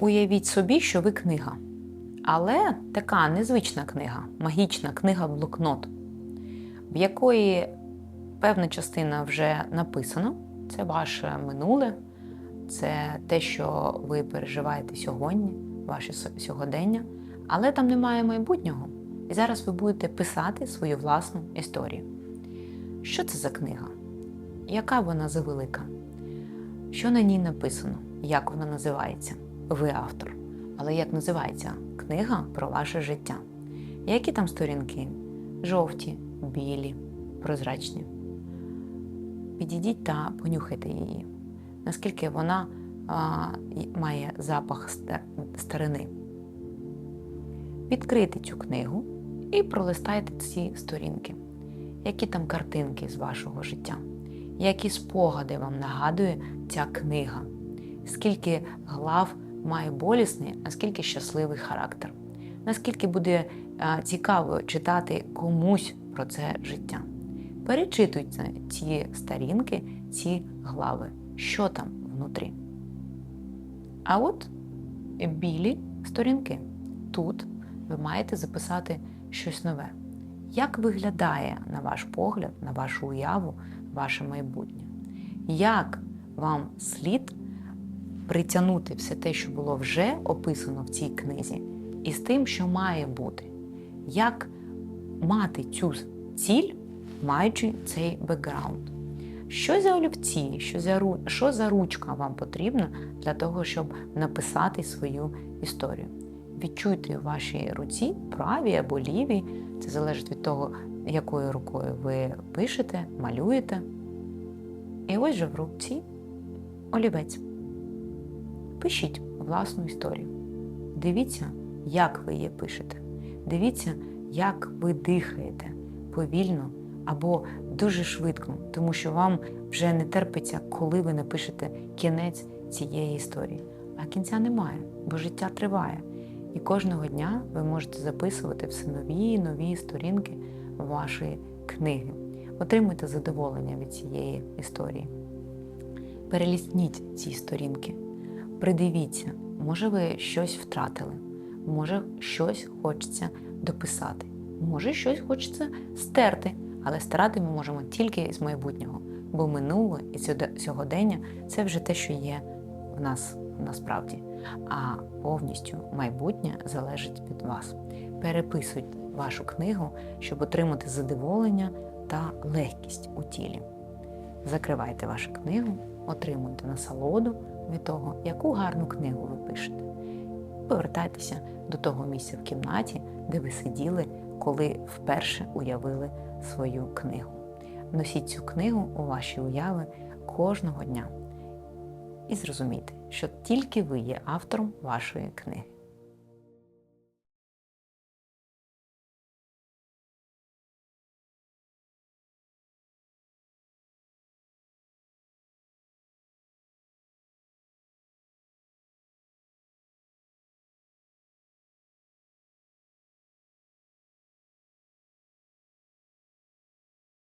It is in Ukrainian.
Уявіть собі, що ви книга. Але така незвична книга, магічна книга-блокнот, в якої певна частина вже написана. Це ваше минуле, це те, що ви переживаєте сьогодні, ваше сьогодення, але там немає майбутнього. І зараз ви будете писати свою власну історію. Що це за книга? Яка вона завелика? Що на ній написано? Як вона називається? Ви автор. Але як називається книга про ваше життя? Які там сторінки? Жовті, білі, прозрачні. Підійдіть та понюхайте її. Наскільки вона а, має запах старини. Відкрийте цю книгу і пролистайте ці сторінки. Які там картинки з вашого життя? Які спогади вам нагадує ця книга? Скільки глав має болісний, а скільки щасливий характер? Наскільки буде цікаво читати комусь про це життя? Перечитуйте ці сторінки, ці глави, що там внутрі. А от білі сторінки. Тут ви маєте записати щось нове. Як виглядає, на ваш погляд, на вашу уяву, ваше майбутнє? Як вам слід притягнути все те, що було вже описано в цій книзі, і з тим, що має бути? Як мати цю ціль, маючи цей бекграунд? Що за олівці, що за, що за ручка вам потрібна для того, щоб написати свою історію? Відчуйте у вашій руці, правій або лівій, це залежить від того, якою рукою ви пишете, малюєте. І ось же в руці олівець. Пишіть власну історію. Дивіться, як ви її пишете. Дивіться, як ви дихаєте повільно або дуже швидко, тому що вам вже не терпиться, коли ви напишете кінець цієї історії. А кінця немає, бо життя триває. І кожного дня ви можете записувати все нові і нові сторінки вашої книги. Отримуйте задоволення від цієї історії. Перелісніть ці сторінки, придивіться, може ви щось втратили, може щось хочеться дописати, може щось хочеться стерти, але старати ми можемо тільки з майбутнього, бо минуле і сьогодення це вже те, що є в нас насправді. А повністю майбутнє залежить від вас. Переписуйте вашу книгу, щоб отримати задоволення та легкість у тілі. Закривайте вашу книгу, отримуйте насолоду від того, яку гарну книгу ви пишете. Повертайтеся до того місця в кімнаті, де ви сиділи, коли вперше уявили свою книгу. Носіть цю книгу у ваші уяви кожного дня. І зрозумійте, що тільки ви є автором вашої книги.